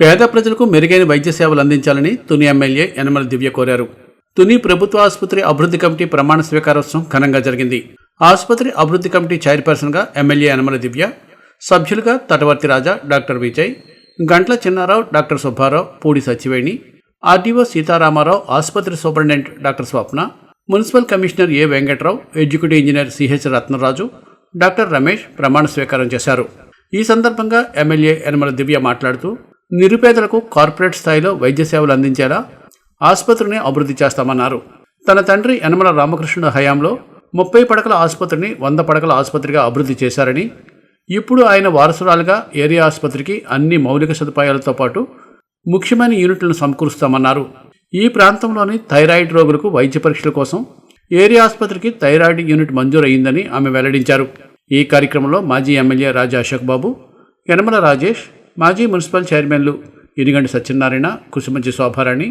పేద ప్రజలకు మెరుగైన వైద్య సేవలు అందించాలని తుని ఎమ్మెల్యే యనమల దివ్య కోరారు. తుని ప్రభుత్వ ఆసుపత్రి అభివృద్ధి కమిటీ ప్రమాణ స్వీకారోత్సవం ఘనంగా జరిగింది. ఆసుపత్రి అభివృద్ధి కమిటీ చైర్పర్సన్గా ఎమ్మెల్యే యనమల దివ్య సభ్యులుగా Tatavarthi Raja doctor Vijay Gantla Chinnarao doctor Subbarao Pudi Sachiveni RDO Sitaramarao ఆసుపత్రి superintendent doctor Swapna municipal commissioner A Venkatrao executive engineer CH Ratnaraju doctor Ramesh ప్రమాణ స్వీకారం చేశారు. ఈ సందర్భంగా ఎమ్మెల్యే యనమల దివ్య మాట్లాడుతూ నిరుపేదలకు కార్పొరేట్ స్థాయిలో వైద్య సేవలు అందించేలా ఆసుపత్రిని అభివృద్ధి చేస్తామన్నారు. తన తండ్రి యనమల రామకృష్ణుడు హయాంలో ముప్పై పడకల ఆసుపత్రిని వంద పడకల ఆసుపత్రిగా అభివృద్ధి చేశారని ఇప్పుడు ఆయన వారసురాలుగా ఏరియా ఆసుపత్రికి అన్ని మౌలిక సదుపాయాలతో పాటు ముఖ్యమైన యూనిట్లను సమకూరుస్తామన్నారు. ఈ ప్రాంతంలోని థైరాయిడ్ రోగులకు వైద్య పరీక్షల కోసం ఏరియా ఆసుపత్రికి థైరాయిడ్ యూనిట్ మంజూరయ్యిందని ఆమె వెల్లడించారు. ఈ కార్యక్రమంలో మాజీ ఎమ్మెల్యే రాజా అశోక్ బాబు యనమల రాజేష్ మాజీ మున్సిపల్ చైర్మన్లు Iniganti Satyanarayana Kusumanchi Shobharani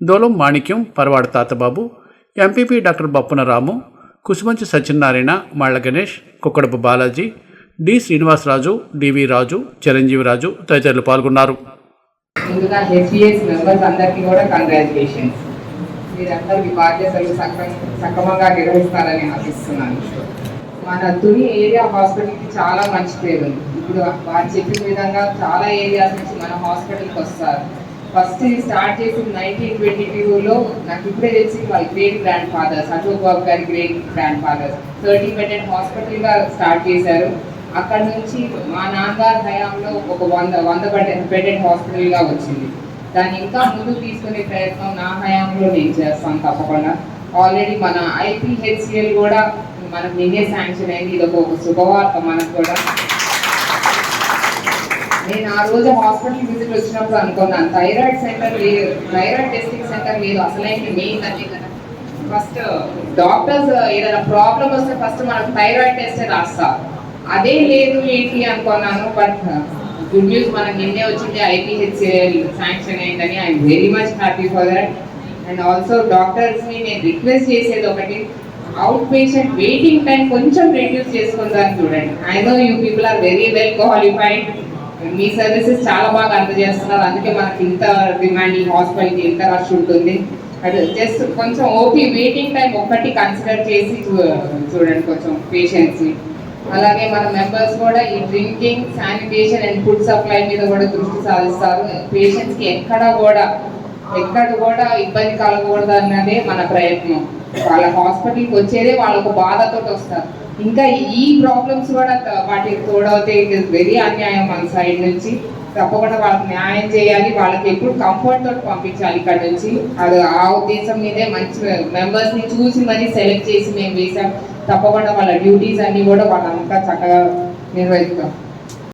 Dolam Manikyam Paravada Tatababu MPP doctor Bappuna Ramu Kusumanchi Satyanarayana Malla Ganesh Kukkadapu Balaji D Srinivasaraju DV Raju Chiranjeevi Raju తదితరులు పాల్గొన్నారు. ముందుగా హెచ్పిఎస్ మెంబర్స్ అందరికీ కూడా కంగ్రాచులేషన్స్. మీరందరూ మీ బాధ్యతలు సక్రమంగా నిర్వహిస్తారని ఆశిస్తున్నాను. మన తుని ఏరియా హాస్పిటల్కి చాలా మంచి పేరు ఉంది ఇప్పుడు వారు చెప్పిన విధంగా చాలా ఏరియాస్ నుంచి మన హాస్పిటల్కి వస్తారు. ఫస్ట్ ఇది స్టార్ట్ చేసి నైన్టీన్ ట్వంటీ టూలో నాకు ఇప్పుడే తెలిసి వాళ్ళ great grand fathers Ashok Babu గారి great grand fathers thirty bedded హాస్పిటల్గా start చేశారు. అక్కడ నుంచి మా నాన్నగారి హయాంలో ఒక వంద వంద బెడెడ్ బెడెడ్ హాస్పిటల్గా వచ్చింది. దాన్ని ఇంకా ముందుకు తీసుకునే ప్రయత్నం నా హయాంలో నేను చేస్తాను తప్పకుండా. ఆల్రెడీ మన ఐపీహెచ్సిఎల్ కూడా మనకు నిన్నే శాంక్షన్ అయింది. ఇది ఒక శుభవార్త మనకు కూడా. నేను ఆ రోజు హాస్పిటల్ విజిట్ వచ్చినప్పుడు అనుకున్నాను. థైరాయిడ్ సెంటర్ లేదు థైరాయిడ్ టెస్టింగ్ సెంటర్ లేదు అసలైన మెయిన్ అదే కదా. ఫస్ట్ డాక్టర్స్ ఏదైనా ప్రాబ్లం వస్తే ఫస్ట్ మనకు థైరాయిడ్ టెస్ట్ రాస్తారు అదే లేదు ఏంటి అనుకున్నాను బట్ గుడ్ న్యూస్ మనం నిన్నే వచ్చింది ఐపీహెచ్ఏఎల్ శాంక్షన్ అయిందని. I'm very much happy for that. And also డాక్టర్స్ని నేను రిక్వెస్ట్ చేసేది ఒకటి అవుట్ పేషెంట్ వెయిటింగ్ టైం కొంచెం రెడ్యూస్ చేసుకుందాం చూడండి. I know you people are very well qualified me services చాలా బాగా అందజేస్తున్నారు. అందుకే మనకి ఇంత డిమాండ్ ఈ హాస్పిటల్కి ఇంత రష్ ఉంటుంది. అది జస్ట్ కొంచెం ఓపీ వెయిటింగ్ టైం ఒక్కటి కన్సిడర్ చేసి చూడండి కొంచెం పేషెంట్స్ని అలాగే మన మెంబర్స్ కూడా ఈ drinking sanitation and food supply మీద కూడా దృష్టి సాధిస్తారు. పేషెంట్స్కి ఎక్కడ కూడా ఎక్కడ కూడా ఇబ్బంది కలగకూడదు అన్నదే మన ప్రయత్నం. వాళ్ళ హాస్పిటల్కి వచ్చేదే వాళ్ళకు బాధతో వస్తారు. ఇంకా ఈ ప్రాబ్లమ్స్ కూడా వాటికి తోడవుతే ఇట్ ఇస్ వెరీ అన్యాయం మన సైడ్ నుంచి. తప్పకుండా వాళ్ళకి న్యాయం చేయాలి వాళ్ళకి ఎప్పుడు కంఫర్ట్ తోటి పంపించాలి ఇక్కడ నుంచి. అది ఆ ఉద్దేశం మీదే మంచి మెంబర్స్ని చూసి మరీ సెలెక్ట్ చేసి మేము వేసాం తప్పకుండా వాళ్ళ డ్యూటీస్ అన్ని కూడా వాళ్ళంతా చక్కగా నిర్వహిస్తాం.